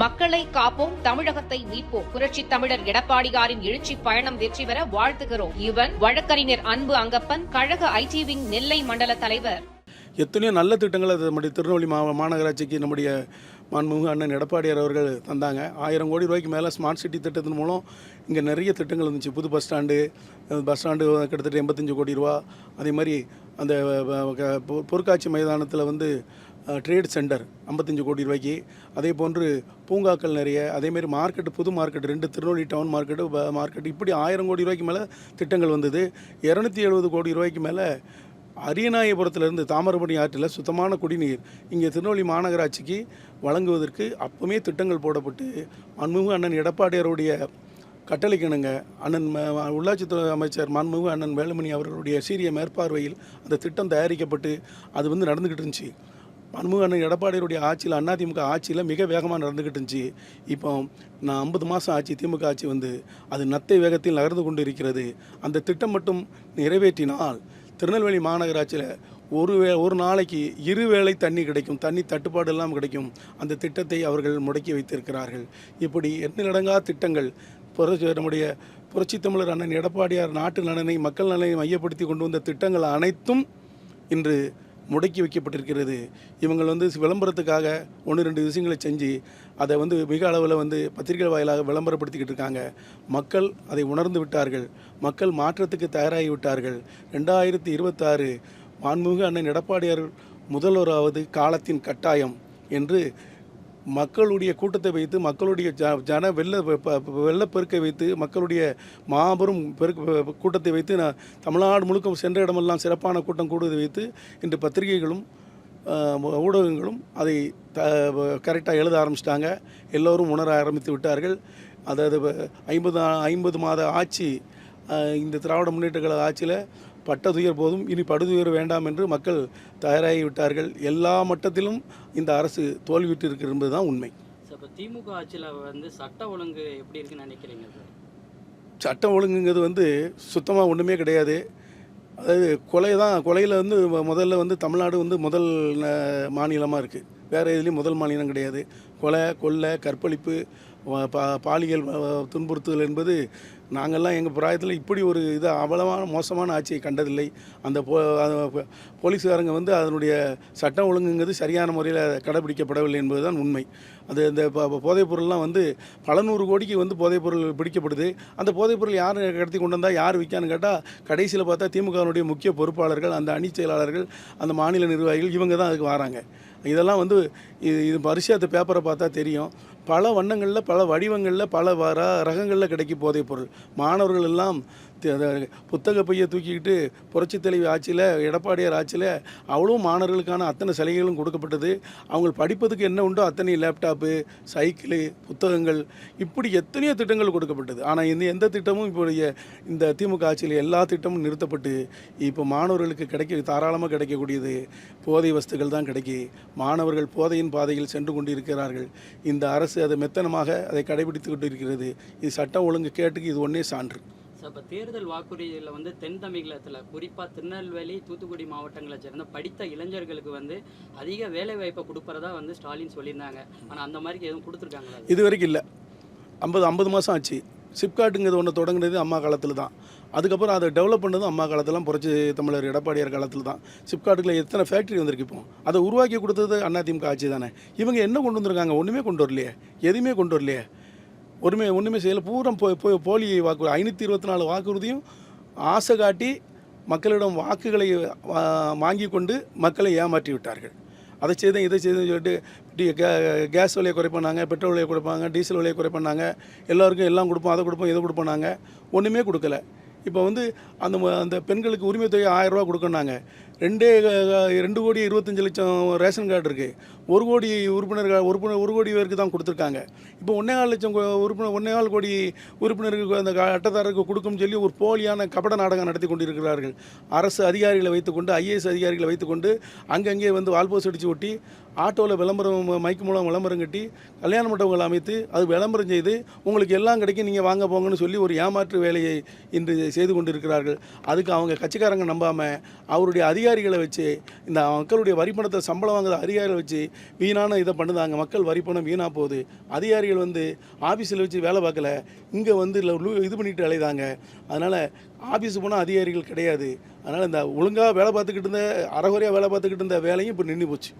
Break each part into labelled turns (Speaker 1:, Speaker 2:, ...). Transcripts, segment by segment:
Speaker 1: மக்களை காப்போம் தமிழகத்தை மீட்போம். புரட்சி தமிழர் எடப்பாடியாரின் எழுச்சி பயணம் வெற்றி பெற வாழ்த்துகிறோம். இவன் வழக்கறிஞர் அன்பு அங்கப்பன் கழக ஐடி விங் நெல்லை மண்டல தலைவர்.
Speaker 2: எத்தனையோ நல்ல திட்டங்கள் அது நம்முடைய திருநெல்வேலி மாநகராட்சிக்கு நம்முடைய மாண்புமிகு அண்ணன் எடப்பாடியார் அவர்கள் தந்தாங்க. ஆயிரம் கோடி ரூபாய்க்கு மேலே ஸ்மார்ட் சிட்டி திட்டத்தின் மூலம் இங்கே நிறைய திட்டங்கள் இருந்துச்சு. புது பஸ் ஸ்டாண்டு பஸ் ஸ்டாண்டு கிட்டத்தட்ட எண்பத்தஞ்சு கோடி ரூபா. அதே மாதிரி அந்த பொருட்காட்சி மைதானத்தில் வந்து ட்ரேட் சென்டர் ஐம்பத்தஞ்சு கோடி ரூபாய்க்கு. அதே போன்று பூங்காக்கள் நிறைய. அதேமாரி மார்க்கெட் புது மார்க்கெட் ரெண்டு திருநெல்வேலி டவுன் மார்க்கெட்டு மார்க்கெட் இப்படி ஆயிரம் கோடி ரூபாய்க்கு மேலே திட்டங்கள் வந்தது. இரநூத்தி எழுபது கோடி ரூபாய்க்கு மேலே அரியநாயபுரத்திலிருந்து தாமிரபரணி ஆற்றில் சுத்தமான குடிநீர் இங்கே திருநெல்வேலி மாநகராட்சிக்கு வழங்குவதற்கு அப்பவுமே திட்டங்கள் போடப்பட்டு மன்முகு அண்ணன் எடப்பாடியாருடைய கட்டளைக்கிணங்க அண்ணன் உள்ளாட்சித்துறை அமைச்சர் மன்முகு அண்ணன் வேலுமணி அவர்களுடைய சீரிய மேற்பார்வையில் அந்த திட்டம் தயாரிக்கப்பட்டு அது வந்து நடந்துக்கிட்டு இருந்துச்சு. மாண்புமிகு அண்ணன் எடப்பாடியருடைய ஆட்சியில் அதிமுக ஆட்சியில் மிக வேகமாக நடந்துக்கிட்டு இருந்துச்சு. இப்போ நான் ஐம்பது மாதம் ஆட்சி திமுக ஆட்சி வந்து அது நத்தை வேகத்தில் நகர்ந்து கொண்டு இருக்கிறது. அந்த திட்டம் மட்டும் நிறைவேற்றினால் திருநெல்வேலி மாநகராட்சியில் ஒரு வே ஒரு நாளைக்கு இரு வேளை தண்ணி கிடைக்கும். தண்ணி தட்டுப்பாடு இல்லாமல் கிடைக்கும். அந்த திட்டத்தை அவர்கள் முடக்கி வைத்திருக்கிறார்கள். இப்படி எண்ணிலடங்கா திட்டங்கள் புரட்சி நம்முடைய புரட்சி தமிழர் அண்ணன் எடப்பாடியார் நாட்டு நலனை மக்கள் நலனை மையப்படுத்தி கொண்டு வந்த திட்டங்கள் அனைத்தும் இன்று முடக்கி வைக்கப்பட்டிருக்கிறது. இவங்கள் வந்து விளம்பரத்துக்காக ஒன்று ரெண்டு விஷயங்களை செஞ்சு அதை வந்து மிக அளவில் வந்து பத்திரிகை வாயிலாக விளம்பரப்படுத்திக்கிட்டு இருக்காங்க. மக்கள் அதை உணர்ந்து விட்டார்கள். மக்கள் மாற்றத்துக்கு தயாராகி விட்டார்கள். ரெண்டாயிரத்தி இருபத்தாறு மாண்புமிகு அண்ணன் எடப்பாடியார் முதல்வராவது காலத்தின் கட்டாயம் என்று மக்களுடைய கூட்டத்தை வைத்து மக்களுடைய ஜ ஜன வெள்ள வெள்ளப்பெருக்கை வைத்து மக்களுடைய மாபெரும் பெருக்கு கூட்டத்தை வைத்து நான் தமிழ்நாடு முழுக்க சென்ற இடமெல்லாம் சிறப்பான கூட்டம் கூடுவதை வைத்து இன்று பத்திரிகைகளும் ஊடகங்களும் அதை த கரெக்டாக எழுத ஆரம்பிச்சிட்டாங்க. எல்லோரும் உணர ஆரம்பித்து விட்டார்கள். அதாவது ஐம்பது ஐம்பது மாத ஆட்சி இந்த திராவிட முன்னேற்ற கழக ஆட்சியில் பட்டதுயர் போதும் இனி படுதுயர் வேண்டாம் என்று மக்கள் தயாராகி விட்டார்கள் எல்லா மட்டத்திலும் இந்த அரசு தோல்வியுற்று இருக்கிறது என்பதுதான் உண்மை
Speaker 3: திமுக ஆட்சியில் வந்து சட்ட ஒழுங்கு எப்படி இருக்குன்னு நினைக்கிறீங்க சார்?
Speaker 2: சட்டம் ஒழுங்குங்கிறது வந்து சுத்தமாக ஒன்றுமே கிடையாது. அதாவது கொலை தான் கொலையில் வந்து முதல்ல வந்து தமிழ்நாடு வந்து முதல் மாநிலமாக இருக்குது வேறு எதுலேயும் முதல் மாநிலம் கிடையாது. கொலை கொள்ளை கற்பழிப்பு பா பாலியல் துன்புறுத்துதல் என்பது நாங்கள்லாம் எங்கள் பிராயத்தில் இப்படி ஒரு இது அவ்வளவான மோசமான ஆட்சியை கண்டதில்லை. அந்த போ அது போலீஸ்காரங்க வந்து அதனுடைய சட்டம் ஒழுங்குங்கிறது சரியான முறையில் கடைபிடிக்கப்படவில்லை என்பதுதான் உண்மை. அது இந்த ப- போதைப் பொருள்லாம் வந்து பல நூறு கோடிக்கு வந்து போதைப் பொருள் பிடிக்கப்படுது. அந்த போதைப் பொருள் யார் கடத்தி கொண்டு வந்தால் யார் விற்கான்னு கேட்டால் கடைசியில் பார்த்தா திமுகவினுடைய முக்கிய பொறுப்பாளர்கள் அந்த அணி செயலாளர்கள் அந்த மாநில நிர்வாகிகள் இவங்க தான் அதுக்கு வராங்க. இதெல்லாம் வந்து இது இது பரிசாத்த பேப்பரை பார்த்தா தெரியும். பல வண்ணங்களில் பல வடிவங்களில் பல வர ரகங்களில் கிடைக்கும் போதைப் பொருள். மாணவர்கள் எல்லாம் புத்தக பையை தூக்கிக்கிட்டு புரட்சி தலைவி ஆட்சியில் எடப்பாடியார் ஆட்சியில் அவ்வளோ மாணவர்களுக்கான அத்தனை சலுகைகளும் கொடுக்கப்பட்டது. அவங்க படிப்பதுக்கு என்ன உண்டோ அத்தனை லேப்டாப்பு சைக்கிளு புத்தகங்கள் இப்படி எத்தனையோ திட்டங்கள் கொடுக்கப்பட்டது. ஆனால் இந்த எந்த திட்டமும் இப்போடைய இந்த திமுக ஆட்சியில் எல்லா திட்டமும் நிறுத்தப்பட்டு இப்போ மாணவர்களுக்கு கிடைக்க தாராளமாக கிடைக்கக்கூடியது போதை வஸ்துகள் தான் கிடைக்கி. மாணவர்கள் போதையின் பாதையில் சென்று கொண்டிருக்கிறார்கள். இந்த அரசு அதை மெத்தனமாக அதை கடைபிடித்து கொண்டு இருக்கிறது இது சட்டம் ஒழுங்கு கேட்டுக்கு இது ஒன்றே சான்று.
Speaker 3: சார் இப்போ தேர்தல் வாக்குறுதியில் வந்து தென் தமிழகத்தில் குறிப்பாக திருநெல்வேலி தூத்துக்குடி மாவட்டங்களை சேர்ந்த படித்த இளைஞர்களுக்கு வந்து அதிக வேலை வாய்ப்பை கொடுப்பறதா வந்து ஸ்டாலின் சொல்லியிருந்தாங்க. ஆனால் அந்த மாதிரி எதுவும் கொடுத்துருக்காங்களா?
Speaker 2: இது வரைக்கும் இல்லை. ஐம்பது ஐம்பது மாதம் ஆச்சு. சிப்காட்டுங்கிறது ஒன்று தொடங்கினது அம்மா காலத்தில் தான். அதுக்கப்புறம் அதை டெவலப் பண்ணதும் அம்மா காலத்தில் புரட்சி தமிழர் எடப்பாடியார் காலத்தில் தான். சிப்காட்டுக்குள்ள எத்தனை ஃபேக்ட்ரி வந்திருக்கு இப்போ? அதை உருவாக்கி கொடுத்தது அதிமுக ஆட்சி தானே. இவங்க என்ன கொண்டு வந்திருக்காங்க? ஒன்றுமே கொண்டு வரலையே. எதுவுமே கொண்டு வரலையே. ஒருமே ஒன்றுமே செய்யலை. பூரம் போய் போய் போலி வாக்கு ஐநூற்றி இருபத்தி நாலு வாக்குறுதியும் ஆசை காட்டி மக்களிடம் வாக்குகளை வாங்கி கொண்டு மக்களை ஏமாற்றி விட்டார்கள். அதை செய்தேன் இதை செய்தேன்னு சொல்லிட்டு கே கேஸ் விலையை குறைப்பாங்க பெட்ரோல் விலையை குறைப்பாங்க டீசல் விலையை குறைப்பாங்க எல்லாருக்கும் எல்லாம் கொடுப்போம் அதை கொடுப்போம் இதை கொடுப்போம் ஒன்றுமே கொடுக்கல. இப்போ வந்து அந்த ம- அந்த பெண்களுக்கு உரிமை தொகை ஆயிரம் ரூபா கொடுக்கணுனாங்க ரெண்டே ரெண்டு கோடி இருபத்தஞ்சு லட்சம் ரேஷன் கார்டு இருக்குது ஒரு கோடி உறுப்பினர்கள் உறுப்பினர் ஒரு கோடி பேருக்கு தான் கொடுத்துருக்காங்க. இப்போ ஒன்றே கால் லட்சம் உறுப்பினர் ஒன்றே கால் கோடி உறுப்பினருக்கு அந்த க- அட்டைதாரருக்கு கொடுக்கும்னு சொல்லி ஒரு போலியான கபட நாடகம் நடத்தி கொண்டிருக்கிறார்கள். அரசு அதிகாரிகளை வைத்துக்கொண்டு ஐஏஎஸ் அதிகாரிகளை வைத்துக்கொண்டு அங்கங்கே வந்து வால்போஸ் அடித்து ஒட்டி ஆட்டோவில் விளம்பரம் மைக்கு மூலம் விளம்பரம் கட்டி கல்யாண மண்டபங்களை அமைத்து அது விளம்பரம் செய்து உங்களுக்கு எல்லாம் கிடைக்கும் நீங்கள் வாங்க போங்கன்னு சொல்லி ஒரு ஏமாற்று வேலையை இன்று செய்து கொண்டிருக்கிறார்கள். அதுக்கு அவங்க கட்சிக்காரங்க நம்பாமல் அவருடைய அதிக அதிகாரிகளை வச்சு இந்த மக்களுடைய வரிப்பணத்தை சம்பளம் வாங்குற அதிகாரிகளை வச்சு வீணான இதை பண்ணுதாங்க. மக்கள் வரிப்பணம் வீணாக போகுது. அதிகாரிகள் வந்து ஆஃபீஸில் வச்சு வேலை பார்க்கல. இங்கே வந்து இது பண்ணிட்டு அலைதாங்க அதனால் ஆஃபீஸுக்கு போனால் அதிகாரிகள் கிடையாது. அதனால் இந்த ஒழுங்காக வேலை பார்த்துக்கிட்டு இருந்த அறகுறையாக வேலை பார்த்துக்கிட்டு இருந்த வேலையும் இப்போ நின்று போச்சு.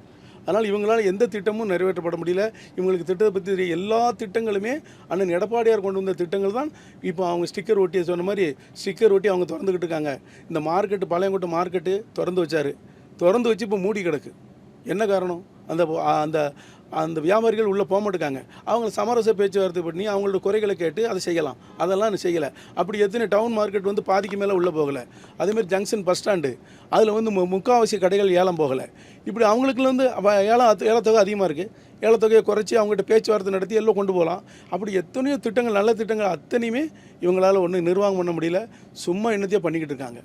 Speaker 2: அதனால் இவங்களால் எந்த திட்டமும் நிறைவேற்றப்பட முடியல. இவங்களுக்கு திட்டத்தை பற்றி தெரிய எல்லா திட்டங்களுமே அண்ணன் எடப்பாடியார் கொண்டு வந்த திட்டங்கள் தான். இப்போ அவங்க ஸ்டிக்கர் ஒட்டி சொன்ன மாதிரி ஸ்டிக்கர் ஒட்டி அவங்க திறந்துக்கிட்டு இருக்காங்க. இந்த மார்க்கெட்டு பாளையங்கோட்டை மார்க்கெட்டு திறந்து வச்சார். திறந்து வச்சு இப்போ மூடி கிடக்கு. என்ன காரணம்? அந்த அந்த அந்த வியாபாரிகள் உள்ளே போக மாட்டேங்காங்க அவங்க சமரச பேச்சுவார்த்தை பண்ணி அவங்களோட குறைகளை கேட்டு அதை செய்யலாம். அதெல்லாம் செய்யலை. அப்படி எத்தனை டவுன் மார்க்கெட் வந்து பாதிக்கு மேலே உள்ளே போகலை. அதேமாதிரி ஜங்ஷன் பஸ் ஸ்டாண்டு அதில் வந்து மு- முக்காவாசி கடைகள் ஏலம் போகலை. இப்படி அவங்களுக்குள்ள வந்து ஏலம் ஏலத்தொகை அதிகமாக இருக்குது ஏலத்தொகையை குறைச்சி அவங்ககிட்ட பேச்சுவார்த்தை நடத்தி எல்லாம் கொண்டு போகலாம். அப்படி எத்தனையோ திட்டங்கள் நல்ல திட்டங்கள் அத்தனையுமே இவங்களால் ஒன்றும் நிர்வாகம் பண்ண முடியல. சும்மா என்னத்தையோ பண்ணிக்கிட்டு இருக்காங்க.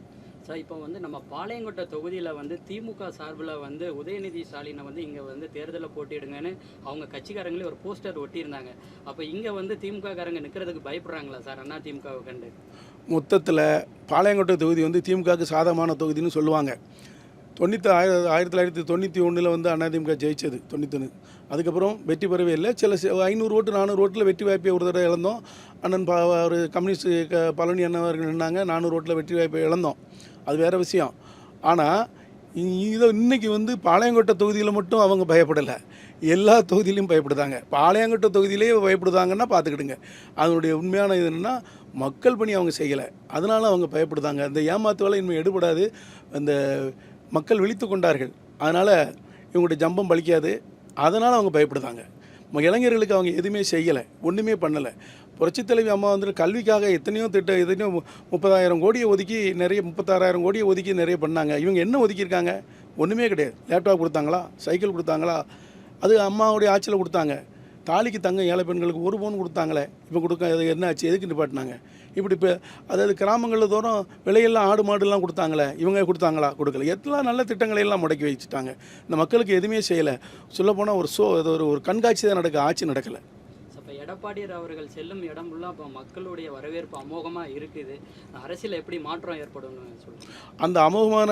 Speaker 3: சார் இப்போ வந்து நம்ம பாளையங்கோட்டை தொகுதியில் வந்து திமுக சார்பில் வந்து உதயநிதி ஸ்டாலினை வந்து இங்கே வந்து தேர்தலில் போட்டிடுங்கன்னு அவங்க கட்சிக்காரங்களே ஒரு போஸ்டர் ஒட்டியிருந்தாங்க. அப்போ இங்கே வந்து திமுக காரங்க நிற்கிறதுக்கு பயப்படுறாங்களா சார் அண்ணா திமுகவை கண்டு?
Speaker 2: மொத்தத்தில் பாளையங்கோட்டை தொகுதி வந்து திமுகவுக்கு சாதகமான தொகுதின்னு சொல்லுவாங்க. தொண்ணூற்றி ஆயிரத்தி ஆயிரத்தி தொள்ளாயிரத்தி தொண்ணூற்றி ஒன்றில் வந்து அதிமுக ஜெயிச்சது தொண்ணூத்தொன்று அதுக்கப்புறம் வெற்றி பெறவே இல்லை. சில ஐநூறு ஓட்டு நானூறு ஓட்டில் வெற்றி வாய்ப்பை ஒரு தடவை இழந்தோம். அண்ணன் ப ஒரு கம்யூனிஸ்ட் க பழனி அண்ணன் அவர்கள் நின்னாங்க நானூறு ஓட்டில் வெற்றி வாய்ப்பை இழந்தோம். அது வேறு விஷயம். ஆனால் இதை இன்றைக்கி வந்து பாளையங்கோட்டை தொகுதியில் மட்டும் அவங்க பயப்படலை. எல்லா தொகுதியிலையும் பயப்படுதாங்க. பாளையங்கோட்டை தொகுதியிலேயே பயப்படுதாங்கன்னா பார்த்துக்கிடுங்க அதனுடைய உண்மையான இது என்னென்னா மக்கள் பணி அவங்க செய்யலை. அதனால அவங்க பயப்படுதாங்க. அந்த ஏமாத்து வேலை இனிமேல் எடுபடாது. அந்த மக்கள் விழித்து கொண்டார்கள். அதனால் இவங்களுடைய ஜம்பம் பலிக்காது. அதனால் அவங்க பயப்படுதாங்க. இளைஞர்களுக்கு அவங்க எதுவுமே செய்யலை ஒன்றுமே பண்ணலை. புரட்சித் தலைவி அம்மா வந்து கல்விக்காக எத்தனையோ திட்டம் எத்தனையோ முப்பதாயிரம் கோடியை ஒதுக்கி நிறைய முப்பத்தாறாயிரம் கோடியை ஒதுக்கி நிறைய பண்ணாங்க. இவங்க என்ன ஒதுக்கியிருக்காங்க? ஒன்றுமே கிடையாது. லேப்டாப் கொடுத்தாங்களா? சைக்கிள் கொடுத்தாங்களா? அது அம்மாவுடைய ஆட்சியில் கொடுத்தாங்க. தாலிக்கு தங்க ஏழை பெண்களுக்கு ஒரு பவுன் கொடுத்தாங்களே. இப்போ கொடுக்க அது என்ன ஆச்சு எதுக்கு நிப்பாட்டினாங்க? இப்படி இப்போ அதாவது கிராமங்களில் தோறும் விலையெல்லாம் ஆடு மாடுலாம் கொடுத்தாங்களே இவங்க கொடுத்தாங்களா? கொடுக்கல. எத்தனை நல்ல திட்டங்களை எல்லாம் முடக்கி வச்சுட்டாங்க. இந்த மக்களுக்கு எதுவுமே செய்யலை. சொல்லப்போனால் ஒரு அது ஒரு ஒரு கண்காட்சி தான் நடக்க ஆட்சி நடக்கலை.
Speaker 3: எடப்பாடியார் அவர்கள் செல்லும் இடம் ஃபுல்லாக இப்போ மக்களுடைய வரவேற்பு அமோகமாக இருக்குது. அரசியல் எப்படி மாற்றம் ஏற்படும்னு சொல்லுங்கள்
Speaker 2: அந்த அமோகமான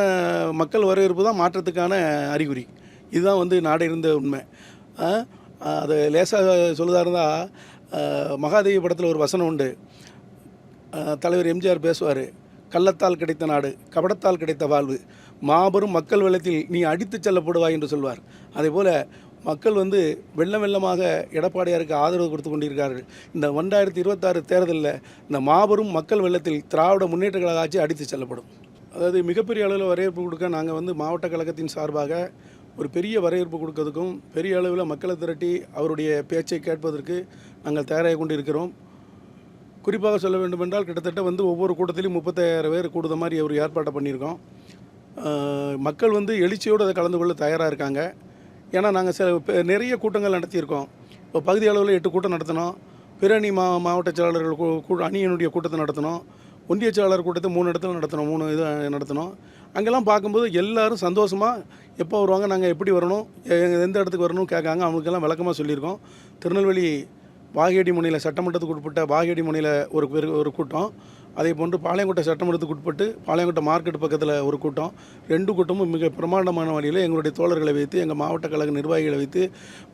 Speaker 2: மக்கள் வரவேற்பு தான் மாற்றத்துக்கான அறிகுறி. இதுதான் வந்து நாடு இருந்த உண்மை. அது லேசாக சொல்லுதா இருந்தால் மகாதேவி படத்தில் ஒரு வசனம் உண்டு. தலைவர் எம்ஜிஆர் பேசுவார் கள்ளத்தால் கிடைத்த நாடு கபடத்தால் கிடைத்த வாழ்வு மாபெரும் மக்கள் வெள்ளத்தில் நீ அடித்து செல்லப்படுவாய் என்று சொல்வார். அதே போல் மக்கள் வந்து வெள்ளம் வெள்ளமாக எடப்பாடியாருக்கு ஆதரவு கொடுத்து கொண்டிருக்கிறார்கள். இந்த ரெண்டாயிரத்தி இருபத்தாறு தேர்தலில் இந்த மாபெரும் மக்கள் வெள்ளத்தில் திராவிட முன்னேற்ற கழக ஆட்சி அடித்துச் செல்லப்படும். அதாவது மிகப்பெரிய அளவில் வரவேற்பு கொடுக்க நாங்கள் வந்து மாவட்ட கழகத்தின் சார்பாக ஒரு பெரிய வரவேற்பு கொடுக்கறதுக்கும் பெரிய அளவில் மக்களை திரட்டி அவருடைய பேச்சை கேட்பதற்கு நாங்கள் தயாராகி கொண்டு இருக்கிறோம் குறிப்பாக சொல்ல வேண்டுமென்றால் கிட்டத்தட்ட வந்து ஒவ்வொரு கூட்டத்திலையும் முப்பத்தாயிரம் பேர் கூடுத மாதிரி ஒரு ஏற்பாட்டை பண்ணியிருக்கோம். மக்கள் வந்து எழுச்சியோடு அதை கலந்து கொள்ள தயாராக இருக்காங்க. ஏன்னா நாங்கள் சில நிறைய கூட்டங்கள் நடத்தியிருக்கோம். இப்போ பகுதி அளவில் எட்டு கூட்டம் நடத்தினோம். பிரணி மா மாவட்ட செயலாளர்கள் கூ- அணியினுடைய கூட்டத்தை நடத்தினோம். ஒன்றிய செயலாளர் கூட்டத்தை மூணு இடத்துல நடத்தினோம். மூணு இது நடத்தினோம். அங்கெல்லாம் பார்க்கும்போது எல்லோரும் சந்தோஷமாக எப்போ வருவாங்க நாங்கள் எப்படி வரணும் எந்த இடத்துக்கு வரணும் கேட்காங்க. அவங்களுக்கெல்லாம் விளக்கமாக சொல்லியிருக்கோம். திருநெல்வேலி வாகேடி முனையில் சட்டமன்றத்துக்கு உட்பட்ட வாகேடி முனையில் ஒரு பெரு ஒரு கூட்டம். அதே போன்று பாளையங்கோட்டை சட்டமன்றத்துக்கு உட்பட்டு பாளையங்கோட்டை மார்க்கெட் பக்கத்தில் ஒரு கூட்டம். ரெண்டு கூட்டமும் மிக பிரமாண்டமான வழியில் எங்களுடைய தோழர்களை வைத்து எங்கள் மாவட்ட கழக நிர்வாகிகளை வைத்து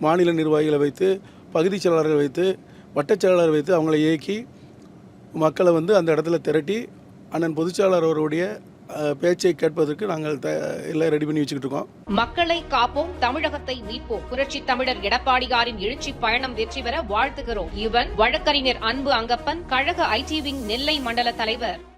Speaker 2: மாநில நிர்வாகிகளை வைத்து பகுதி செயலாளர்களை வைத்து வட்டச் செயலாளர் வைத்து அவங்களை இயக்கி மக்களை வந்து அந்த இடத்துல திரட்டி அண்ணன் பொதுச்செயலாளர் அவருடைய பேச்சை கேட்பதற்கு நாங்கள் எல்லாம் ரெடி பண்ணி வச்சுக்கிட்டு இருக்கோம்.
Speaker 1: மக்களை காப்போம் தமிழகத்தை மீட்போம். புரட்சி தமிழர் எடப்பாடியாரின் எழுச்சி பயணம் வெற்றி பெற வாழ்த்துகிறோம். இவன் வழக்கறிஞர் அன்பு அங்கப்பன் கழக ஐடி விங் நெல்லை மண்டல தலைவர்.